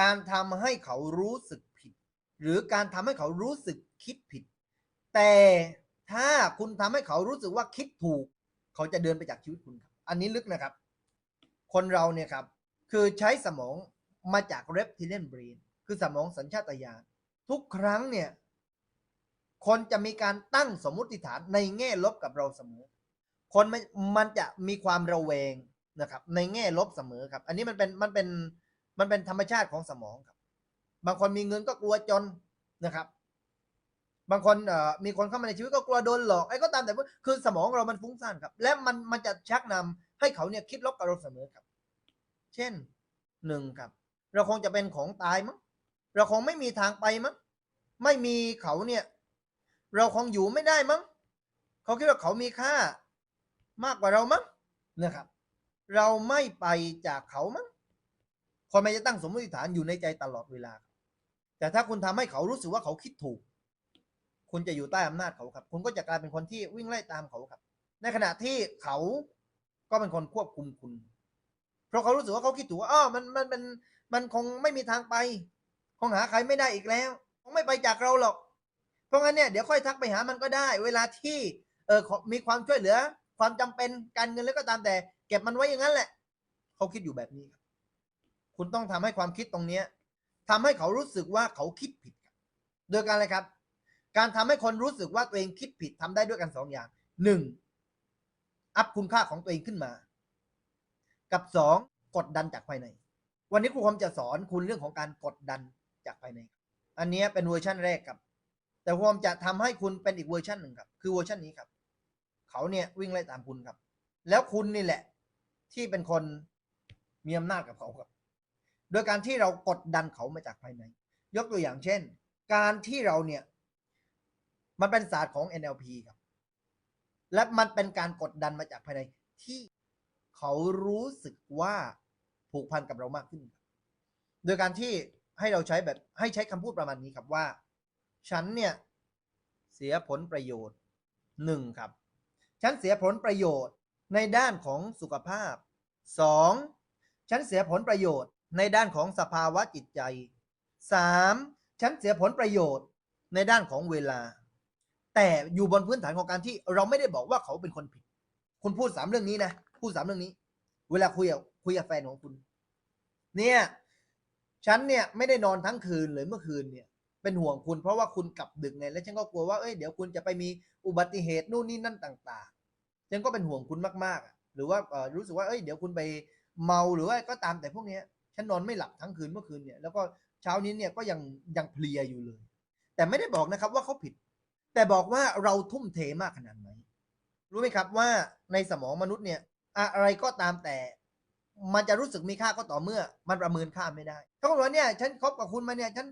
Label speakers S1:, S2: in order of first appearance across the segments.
S1: การทำให้เขารู้สึกผิด หรือการทำให้เขารู้สึกคิดผิด แต่ถ้าคุณทำให้เขารู้สึกว่าคิดถูก เขาจะเดินไปจากชีวิตคุณครับ อันนี้ลึกนะครับ คนเราเนี่ยครับ คือใช้สมองมาจาก reptilian brain คือสมองสัญชาตญาณทุกครั้งเนี่ยคนจะมีการตั้งสมมุติฐานในแง่ลบกับเราเสมอ คนมันมันจะมีความระแวงนะครับ ในแง่ลบเสมอครับ อันนี้มันเป็นมันเป็น มันเป็นธรรมชาติของสมองครับ บางคนมีเงินก็กลัวจนนะครับ บางคนมีคนเข้ามาในชีวิตก็กลัวโดนหลอกไอ้ก็ตามแต่คือสมองเรามันฟุ้งซ่านครับ และมันมันจะชักนำให้เขาเนี่ยคิดลบกับเราเสมอครับ เช่นหนึ่งครับ เราคงจะเป็นของตายมั้งเราคงไม่มีทางไปมั้งไม่มีเขาเนี่ย เราคงอยู่ไม่ได้มั้งเขาคิดว่าเขามีค่ามากกว่าเรามั้งนะครับ เราไม่ไปจากเขามั้ง คนมันจะตั้งสมมติฐานอยู่ในใจตลอดเวลา แต่ถ้าคุณทำให้เขารู้สึกว่าเขาคิดถูก คุณจะอยู่ใต้อำนาจเขาครับ คุณก็จะกลายเป็นคนที่วิ่งไล่ตามเขาครับ ในขณะที่เขาก็เป็นคนควบคุมคุณ เพราะเขารู้สึกว่าเขาคิดถูกว่าอ้อมันมันเป็นมันคงไม่มีทางไป คงหาใครไม่ได้อีกแล้วคงไม่ไปจากเราหรอก เพราะงั้นเนี่ยเดี๋ยวค่อยทักไปหามันก็ได้ เวลาที่เออมีความช่วยเหลือ ความจำเป็นการเงินแล้วก็ตามแต่ เก็บมันไว้อย่างนั้นแหละ เขาคิดอยู่แบบนี้ครับ คุณต้องทำให้ความคิดตรงเนี้ยทำให้เขารู้สึกว่าเขาคิดผิด โดยการอะไรครับ การทำให้คนรู้สึกว่าตัวเองคิดผิดทำได้ด้วยกันสองอย่างหนึ่งอัพคุณค่าของตัวเองขึ้นมา กับสองกดดันจากภายใน วันนี้ครูคมจะสอนคุณเรื่องของการกดดันจากภายใน อันนี้เป็นเวอร์ชันแรกครับ แต่ครูคมจะทำให้คุณเป็นอีกเวอร์ชันหนึ่งครับ คือเวอร์ชันนี้ครับ เขาเนี่ยวิ่งไล่ตามคุณครับ แล้วคุณนี่แหละ ที่เป็นคนมีอำนาจกับเขาครับ โดยการที่เรากดดันเขามาจากภายใน ยกตัวอย่างเช่น การที่เราเนี่ย มันเป็นศาสตร์ของ NLP ครับ และมันเป็นการกดดันมาจากภายในที่เขารู้สึกว่าผูกพันกับเรามากขึ้น โดยการที่ให้เราใช้แบบให้ใช้คำพูดประมาณนี้ครับว่า ฉันเนี่ย เสียผลประโยชน์หนึ่งครับ ฉันเสียผลประโยชน์ในด้านของสุขภาพสองฉันเสียผลประโยชน์ ในด้านของสภาวะจิตใจสามฉันเสียผลประโยชน์ในด้านของเวลา แต่อยู่บนพื้นฐานของการที่เราไม่ได้บอกว่าเขาเป็นคนผิด คุณพูดสามเรื่องนี้นะ พูดสามเรื่องนี้ เวลาคุยกับคุยกับแฟนของคุณ เนี่ย ฉันเนี่ยไม่ได้นอนทั้งคืนเลยเมื่อคืนเนี่ย เป็นห่วงคุณเพราะว่าคุณกลับดึกไง แล้วฉันก็กลัวว่าเอ้ยเดี๋ยวคุณจะไปมีอุบัติเหตุนู่นนี่นั่นต่าง ๆ ฉันก็เป็นห่วงคุณมากๆหรือว่ารู้สึกว่าเอ้ยเดี๋ยวคุณไปเมาหรือว่าก็ตามแต่พวกเนี้ย ฉันนอนไม่หลับทั้งคืนเมื่อคืนเนี่ยแล้วก็เช้านี้เนี่ยก็ยังยังเพลียอยู่เลย แต่ไม่ได้บอกนะครับว่าเขาผิด แต่บอกว่าเราทุ่มเทมากขนาดไหนรู้ไหมครับว่าในสมองมนุษย์เนี่ย อะไรก็ตามแต่ มันจะรู้สึกมีค่าก็ต่อเมื่อ มันประเมินค่าไม่ได้ถ้าบอกว่าเนี่ยฉันคบกับคุณมาเนี่ยฉัน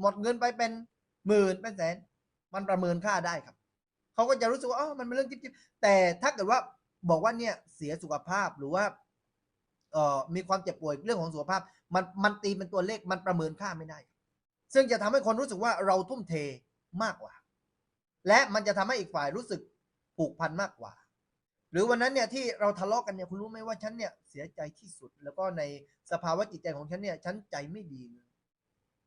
S1: หมดเงินไปเป็นหมื่นเป็นแสน มันประเมินค่าได้ครับเขาก็จะรู้สึกว่าอ๋อมันเป็นเรื่องจิ๊บจิบแต่ถ้าเกิดว่าบอกว่าเนี่ยเสียสุขภาพหรือว่า มีความเจ็บป่วยเรื่องของสุขภาพ มันมันตีเป็นตัวเลขมันประเมินค่าไม่ได้ ซึ่งจะทำให้คนรู้สึกว่าเราทุ่มเทมากกว่า และมันจะทำให้อีกฝ่ายรู้สึกผูกพันมากกว่า หรือวันนั้นเนี่ยที่เราทะเลาะกันเนี่ยคุณรู้ไหมว่าฉันเนี่ยเสียใจที่สุด แล้วก็ในสภาวะจิตใจของฉันเนี่ยฉันใจไม่ดีเลย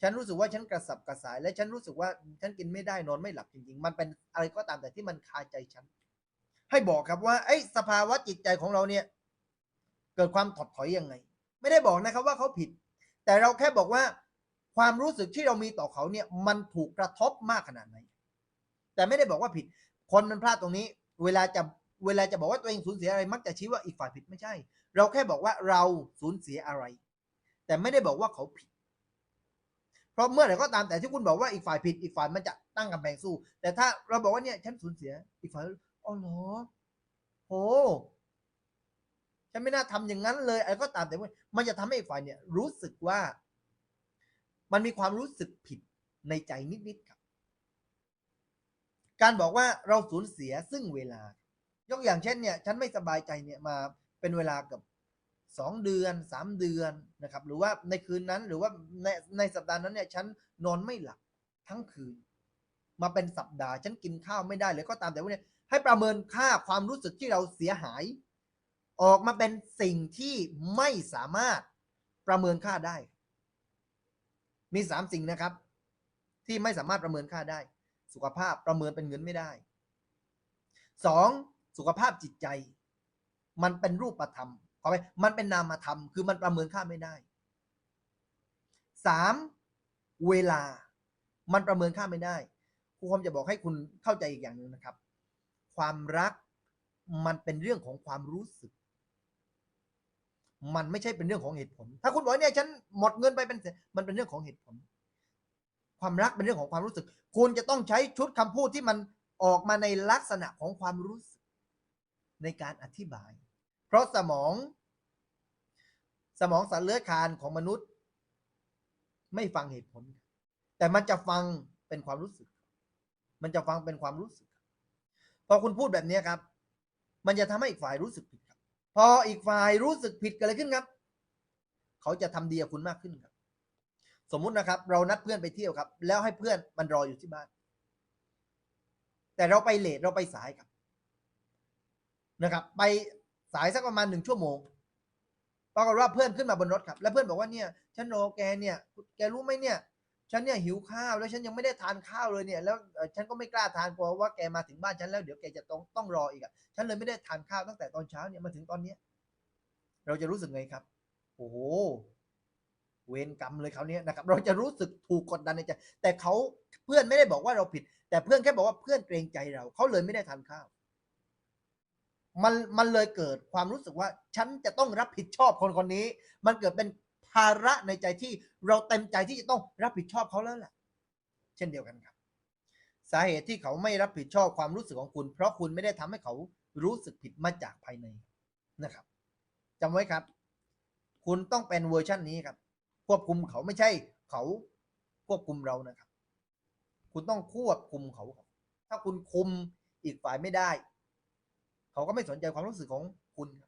S1: ฉันรู้สึกว่าฉันกระสับกระส่าย และฉันรู้สึกว่าฉันกินไม่ได้นอนไม่หลับจริงๆ มันเป็นอะไรก็ตามแต่ที่มันคาใจฉัน ให้บอกครับว่าไอ้สภาวะจิตใจของเราเนี่ย เกิดความถดถอยยังไง ไม่ได้บอกนะครับว่าเขาผิด แต่เราแค่บอกว่า ความรู้สึกที่เรามีต่อเขาเนี่ย มันถูกกระทบมากขนาดไหน แต่ไม่ได้บอกว่าผิด คนมันพลาดตรงนี้ เวลาจะเวลาจะบอกว่าตัวเองสูญเสียอะไร มักจะชี้ว่าอีกฝ่ายผิดไม่ใช่ เราแค่บอกว่าเราสูญเสียอะไร แต่ไม่ได้บอกว่าเขาผิด เพราะเมื่อไหร่ก็ตามแต่ที่คุณบอกว่าอีกฝ่ายผิด อีกฝ่ายมันจะตั้งกำแพงสู้ แต่ถ้าเราบอกว่าเนี่ยฉันสูญเสีย อีกฝ่ายอ๋อเหรอโห ฉันไม่น่าทำอย่างนั้นเลยอะไรก็ตามแต่ว่ามันจะทำให้อีกฝ่ายเนี่ยรู้สึกว่า มันมีความรู้สึกผิดในใจนิดๆครับ การบอกว่าเราสูญเสียซึ่งเวลา ยกอย่างเช่นเนี่ย ฉันไม่สบายใจเนี่ยมาเป็นเวลากับสองเดือนสามเดือนนะครับ หรือว่าในคืนนั้นหรือว่าในในสัปดาห์นั้นเนี่ยฉันนอนไม่หลับทั้งคืน มาเป็นสัปดาห์ฉันกินข้าวไม่ได้เลยก็ตามแต่ว่าเนี่ยให้ประเมินค่าความรู้สึกที่เราเสียหาย ออกมาเป็นสิ่งที่ไม่สามารถประเมินค่าได้ มีสามสิ่งนะครับ ที่ไม่สามารถประเมินค่าได้ สุขภาพประเมินเป็นเงินไม่ได้สองสุขภาพจิตใจ มันเป็นรูปธรรมขอไปมันเป็นนามธรรม คือมันประเมินค่าไม่ได้สามเวลา มันประเมินค่าไม่ได้ครูคมจะบอกให้คุณเข้าใจอีกอย่างหนึ่งนะครับ ความรักมันเป็นเรื่องของความรู้สึก มันไม่ใช่เป็นเรื่องของเหตุผล ถ้าคุณบอกเนี่ยฉันหมดเงินไปเป็นมันเป็นเรื่องของเหตุผล ความรักเป็นเรื่องของความรู้สึก คุณจะต้องใช้ชุดคำพูดที่มันออกมาในลักษณะของความรู้สึก ในการอธิบาย เพราะสมอง สมองสันเลือดคานของมนุษย์ ไม่ฟังเหตุผล แต่มันจะฟังเป็นความรู้สึก มันจะฟังเป็นความรู้สึก พอคุณพูดแบบนี้ครับ มันจะทำให้อีกฝ่ายรู้สึกผิด พออีกฝ่ายรู้สึกผิดกิดอะไรขึ้นครับ เขาจะทำดีกับคุณมากขึ้นครับ สมมุตินะครับ เรานัดเพื่อนไปเที่ยวครับ แล้วให้เพื่อนมันรออยู่ที่บ้าน แต่เราไปเลทเราไปสายครับ นะครับ ไปสายสักประมาณหนึ่งชั่วโมงปรากฏว่าเพื่อนขึ้นมาบนรถครับ แล้วเพื่อนบอกว่าเนี่ยฉันรอแกเนี่ย แกรู้ไหมเนี่ย ฉันเนี่ยหิวข้าวแล้วฉันยังไม่ได้ทานข้าวเลยเนี่ยแล้วฉันก็ไม่กล้าทานกลัวว่าแกมาถึงบ้านฉันแล้วเดี๋ยวแกจะต้องต้องรออีกอะฉันเลยไม่ได้ทานข้าวตั้งแต่ตอนเช้าเนี่ยมาถึงตอนเนี้ยเราจะรู้สึกไงครับโอ้โหเวรกรรมเลยเขาเนี้ยนะครับ เราจะรู้สึกถูกกดดันในใจแต่เขาเพื่อนไม่ได้บอกว่าเราผิด แต่เพื่อนแค่บอกว่าเพื่อนเกรงใจเราเขาเลยไม่ได้ทานข้าว มันมันเลยเกิดความรู้สึกว่า ฉันจะต้องรับผิดชอบคนคนนี้ มันเกิดเป็น ภาระในใจที่เราเต็มใจที่จะต้องรับผิดชอบเขาแล้วแหละเช่นเดียวกันครับ สาเหตุที่เขาไม่รับผิดชอบความรู้สึกของคุณ เพราะคุณไม่ได้ทำให้เขารู้สึกผิดมาจากภายในนะครับจำไว้ครับ คุณต้องเป็นเวอร์ชันนี้ครับ ควบคุมเขาไม่ใช่เขาควบคุมเรานะครับ คุณต้องควบคุมเขา ถ้าคุณคุมอีกฝ่ายไม่ได้ เขาก็ไม่สนใจความรู้สึกของคุณครับ